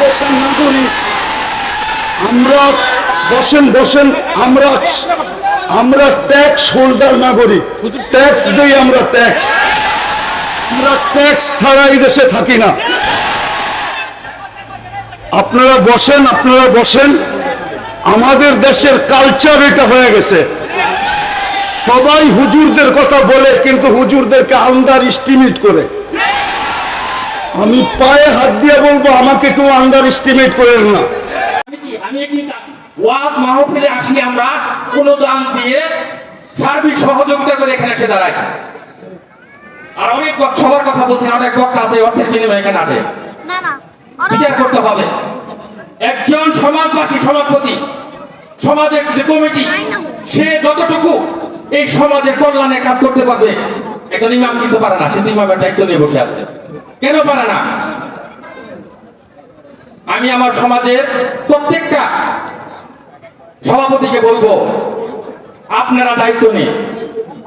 দেশের নাগরিক আমরা বসেন বসেন, আমরা আমরা ট্যাক্স হোল্ডার নাগরিক। ট্যাক্স দেই আমরা ট্যাক্স আমরা ট্যাক্স ছাড়া এই দেশে থাকি না। আপনারা বসেন আপনারা বসেন। আমাদের দেশের কালচার এটা হয়ে গেছে। সবাই হুজুরদের কথা বলে, কিন্তু হুজুরদেরকে আন্ডার এস্টিমেট করে। আমি পায়ে হাত দিয়ে বলব আমাকে কেউ আন্ডার এস্টিমেট করেন না। আমি কি? আমি কি ওয়াজ মাহফিলে আসি আমরা কোনো দান দিয়ে সার্বিক সহযোগিতা করে এখানে এসে দাঁড়াই। আর অনেক সবার কথা বলছেন অনেক বক্তা আছে অর্থের বিনিময়ে এখানে আছে। না না বিচার করতে হবে। একজন সমাজবাসী সমাজপতি সমাজের যে কমিটি সে যতটুকু এই সমাজের কল্যাণে কাজ করতে পারবে একজন ইমাম কিন্তু পারে না সে তো ইমামের দায়িত্ব নিয়ে বসে আছে। কেন পারে না? আমি আমার সমাজের প্রত্যেকটা সভাপতিকে বলব, আপনারা দায়িত্ব নিন,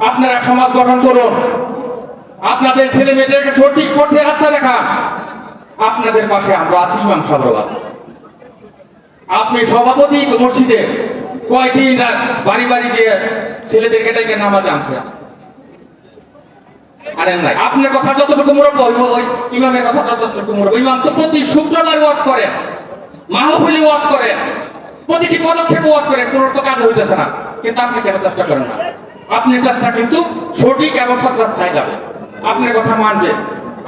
আপনারা সমাজ গঠন করুন, আপনাদের ছেলে মেয়েদেরকে সঠিক পথে রাস্তা দেখান, আপনাদের পাশে আমরা আছি, ইমাম সাহেব আছে আপনি সভাপতি মসজিদে কয়দিন বাড়ি বাড়ি যে ছেলেদেরকে ডেকে নামাজ আনছে নাই। আপনার কথা যতটুকু মুরব্ব হইব ওই ইমামের কথা যতটুকু মুরব্ব। ইমাম তো প্রতি শুক্রবার ওয়াজ করে, মাহফিলি ওয়াজ করে, প্রতিটি পদক্ষেপ ওয়াজ করে কোনো তো কাজ হইতেছে না। কিন্তু আপনি কেন চেষ্টা করেন না? আপনি চেষ্টা কিন্তু সঠিক এবং যাবে আপনার কথা মানবে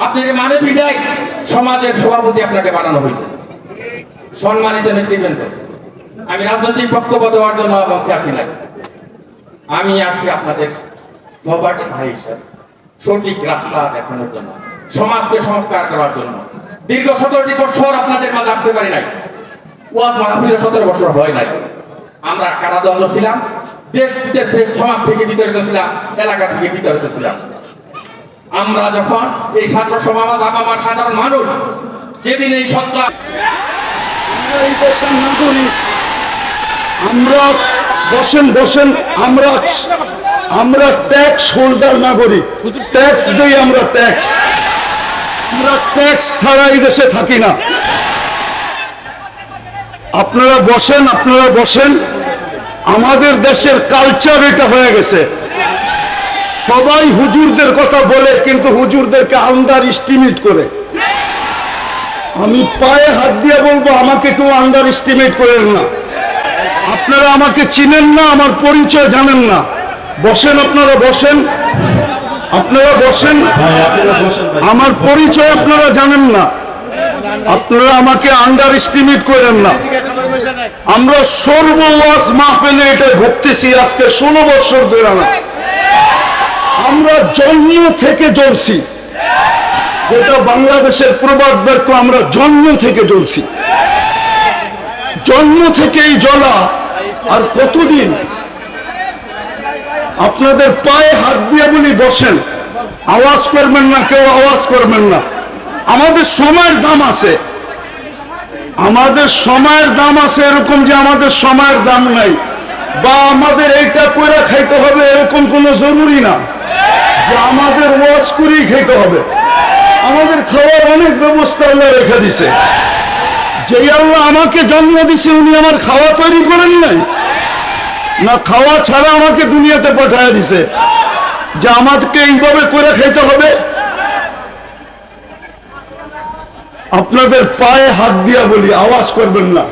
আপনি মানে বিদায়, সমাজের সভাপতি আপনাকে বানানো হয়েছে। সম্মানিত নেতৃবৃন্দ, আমি রাজনৈতিক বক্তব্য দেওয়ার জন্য আসি নাই। আমি আসি আপনাদের ভাই হিসাবে। সঠিক রাস্তা দেখানোর জন্য, সমাজকে সংস্কার করার জন্য। দীর্ঘ সতেরোটি বছর আপনাদের মাঝে আসতে পারি নাই। ওয়াজ মাহফিলে সতেরো বছর হয় নাই। আমরা কারাদণ্ড ছিলাম? দেশ সমাজ থেকে বিতাড়িত ছিলাম, এলাকা থেকে বিতাড়িত ছিলাম। আমরা যখন এই ছাত্র সমাজ, আমার সাধারণ মানুষ, যেদিন এই এই আমরা বসেন বসেন, আমরা আমরা ট্যাক্স হোল্ডার নাগরিক। ট্যাক্স দেই আমরা ট্যাক্স আমরা ট্যাক্স ছাড়া এই দেশে থাকি না। আপনারা বসেন আপনারা বসেন। আমাদের দেশের কালচার এটা হয়ে গেছে। সবাই হুজুরদের কথা বলে কিন্তু হুজুরদেরকে আন্ডার এস্টিমেট করে। আমি পায়ে হাত দিয়ে বলব আমাকে কেউ আন্ডার এস্টিমেট করেন না। আপনারা আমাকে চিনেন না আমার পরিচয় জানেন না। বসেন আপনারা বসেন। আপনারা বসেন। আমার পরিচয় আপনারা জানেন না। আপনারা আমাকে আন্ডার এস্টিমেট করেন না। আমরা সর্বওয়াজ মাহফিলে এটা ভুগতেছি আজকে ষোলো বছর ধরে না। আমরা জন্ম থেকে জ্বলছি। যেটা বাংলাদেশের প্রবাদ বাক্য, আমরা জন্ম থেকে জ্বলছি। জন্ম থেকেই জ্বলা, আর কতদিন আপনাদের পায়ে হাত দিয়ে বলি, বসেন। আওয়াজ করবেন না, কেউ আওয়াজ করবেন না। আমাদের সময়ের দাম আছে। আমাদের সময়ের দাম আছে এরকম যে আমাদের সময়ের দাম নাই। বা আমাদের এইটা করে খাইতে হবে এরকম কোনো জরুরি না। যে আমাদের ওয়াজ করেই খেতে হবে। আমাদের খাওয়ার অনেক ব্যবস্থা আল্লাহ রেখে দিছে। যে আল্লাহ আমাকে জন্ম দিছে, উনি আমার খাওয়া তৈরি করেন নাই। না, খাওয়া ছাড়া আমাকে দুনিয়াতে পাঠায় দিছে। যে আমাকে এইভাবে করে খেতে হবে? আপনাদের পায়ে হাত দিয়া বলি, আওয়াজ করবেন না।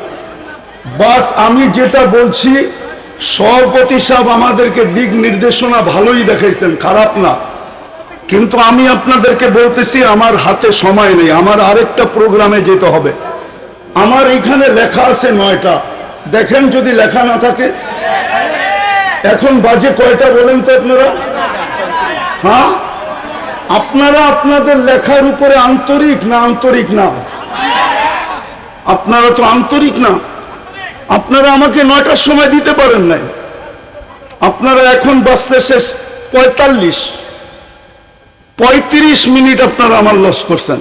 বাস, আমি যেটা বলছি, সভাপতি সাহেব আমাদেরকে দিক নির্দেশনা ভালোই দেখাইছেন, খারাপ না। কিন্তু আমি আপনাদেরকে বলতেছি, আমার হাতে সময় নেই, আমার আরেকটা প্রোগ্রামে যেতে হবে। আমার এইখানে লেখা আছে নয়টা। দেখেন যদি লেখা না থাকে। এখন বাজে কয়টা বলেন তো আপনারা? হ্যাঁ? আপনারা আপনাদের লেখার উপরে আন্তরিক না আন্তরিক না? আপনারা তো আন্তরিক না। আপনারা আমাকে নয়টার সময় দিতে পারেন নাই। আপনারা এখন বাঁচতে শেষ পঁয়তাল্লিশ। পঁয়ত্রিশ মিনিট আপনারা আমার লস করছেন।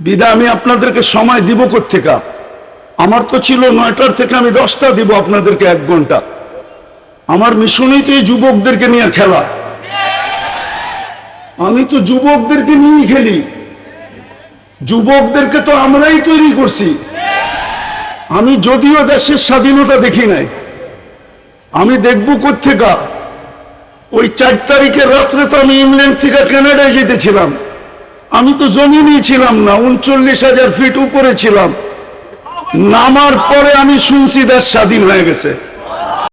বিদা আমি আপনাদেরকে সময় দিব থেকে আমার তো ছিল নয়টার থেকে আমি দশটা দিব আপনাদেরকে এক ঘণ্টা। আমার মিশনেই তো এই যুবকদেরকে নিয়ে খেলা। আমি তো যুবকদেরকে নিয়েই খেলি। যুবকদেরকে তো আমরাই তৈরি করছি। আমি যদিও দেশের স্বাধীনতা দেখি নাই। আমি দেখব কোথেকা ওই চার তারিখের রাত্রে তো আমি ইংল্যান্ড থেকে কানাডায় যেতেছিলাম আমি তো জমি নিয়েছিলাম না, উনচল্লিশ হাজার ফিট উপরে ছিলাম। নামার পরে আমি শুনছি দেশ স্বাধীন হয়ে গেছে।